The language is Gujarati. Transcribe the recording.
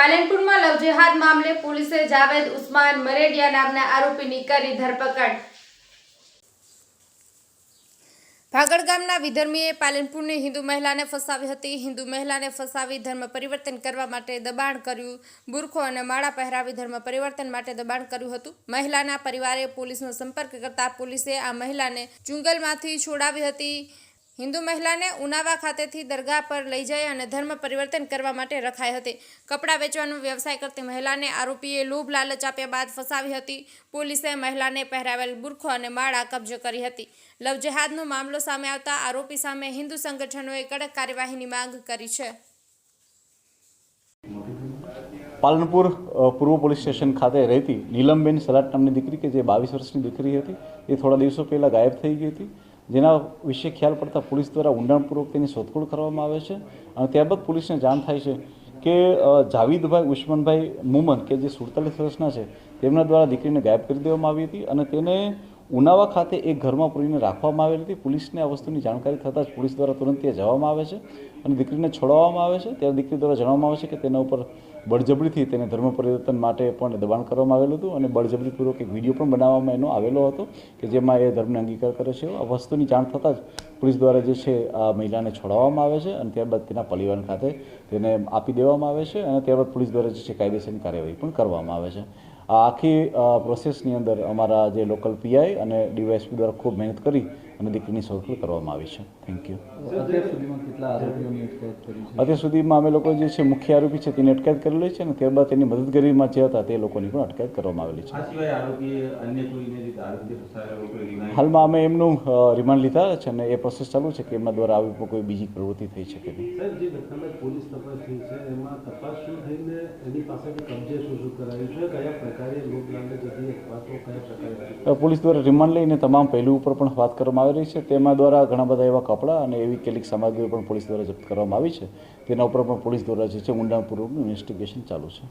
પાલનપુરમાં લવ જેહાદ મામલે પોલીસે જાવેદ ઉસ્માન મરેડિયા નામના આરોપીની કરી ધરપકડ. ભાગળ ગામના વિધર્મીએ પાલનપુરની હિન્દુ મહિલાને ફસાવી હતી. હિન્દુ મહિલાને ફસાવી ધર્મ પરિવર્તન કરવા માટે દબાણ કર્યું. બુરખો અને માળા પહેરાવી ધર્મ પરિવર્તન માટે દબાણ કર્યું હતું. મહિલાના પરિવારે પોલીસનો સંપર્ક કરતા પોલીસે આ મહિલાને ચુંગલમાંથી છોડાવી હતી. હિન્દુ મહિલાને ઉનાવા ખાતેથી દરગાહ પર લઈ જઈ અને ધર્મ પરિવર્તન કરવા માટે રખાઈ હતી. કપડાં વેચવાનો વ્યવસાય કરતી મહિલાને આરોપીએ લોભ લાલચ આપ્યા બાદ ફસાવી હતી. પોલીસે મહિલાને પહેરાવેલ બુરખો અને માળા કબજે કરી હતી. લવ મામલો સામે આવતા આરોપી સામે હિન્દુ સંગઠનોએ કડક કાર્યવાહીની માંગ કરી છે. પાલનપુર પૂર્વ પોલીસ સ્ટેશન ખાતે રહેતી નીલમબેન સલાટ નામની દીકરી કે જે બાવીસ વર્ષની દીકરી હતી, એ થોડા દિવસો પહેલાં ગાયબ થઈ ગઈ હતી. જેના વિશે ખ્યાલ પડતા પોલીસ દ્વારા ઊંડાણપૂર્વક તેની શોધખોળ કરવામાં આવે છે અને ત્યારબાદ પોલીસને જાણ થાય છે કે જાવીદભાઈ ઉસ્માનભાઈ મુમન, કે જે સુડતાલીસ વર્ષના છે, તેમના દ્વારા દીકરીને ગાયબ કરી દેવામાં આવી હતી અને તેને ઉનાવા ખાતે એક ઘરમાં પૂરીને રાખવામાં આવેલી હતી. પોલીસને આ વસ્તુની જાણકારી થતાં જ પોલીસ દ્વારા તુરંત ત્યાં જવામાં આવે છે અને દીકરીને છોડાવવામાં આવે છે. ત્યારે દીકરી દ્વારા જણાવવામાં આવે છે કે તેના ઉપર બળજબરીથી તેને ધર્મ પરિવર્તન માટે પણ દબાણ કરવામાં આવેલું હતું અને બળજબરીપૂર્વક એક વીડિયો પણ બનાવવામાં એનો આવેલો હતો કે જેમાં એ ધર્મને અંગીકાર કરે છે. આ વસ્તુની જાણ થતાં જ પોલીસ દ્વારા જે છે આ મહિલાને છોડાવવામાં આવે છે અને ત્યારબાદ તેના પરિવાર ખાતે તેને આપી દેવામાં આવે છે અને ત્યારબાદ પોલીસ દ્વારા જે છે કાયદેસરની કાર્યવાહી પણ કરવામાં આવે છે. આખી પ્રોસેસની અંદર અમારા જે લોકલ પીઆઈ અને ડીવાયએસપી દ્વારા ખૂબ મહેનત કરી અને દીકરીની શોધખોળ કરવામાં આવી છે. થેન્ક યુ અત્યાર સુધીમાં અમે લોકો જે છે મુખ્ય આરોપી છે તેની અટકાયત કરેલી છે અને ત્યારબાદ તેની મદદગીરીમાં જે હતા તે લોકોની પણ અટકાયત કરવામાં આવેલી છે. હાલમાં અમે એમનું રિમાન્ડ લીધા છે અને એ પ્રોસેસ ચાલુ છે કે એમના દ્વારા આવી કોઈ બીજી પ્રવૃત્તિ થઈ શકે નહીં. પોલીસ દ્વારા રિમાન્ડ લઈને તમામ પહેલું ઉપર પણ વાત કરવામાં આવી રહી છે તેમાં દ્વારા ઘણા બધા એવા કપડાં અને એવી કેટલીક સામગ્રીઓ પણ પોલીસ દ્વારા જપ્ત કરવામાં આવી છે તેના ઉપર પણ પોલીસ દ્વારા જે છે ઊંડાણપૂર્વકનું ઇન્વેસ્ટિગેશન ચાલુ છે.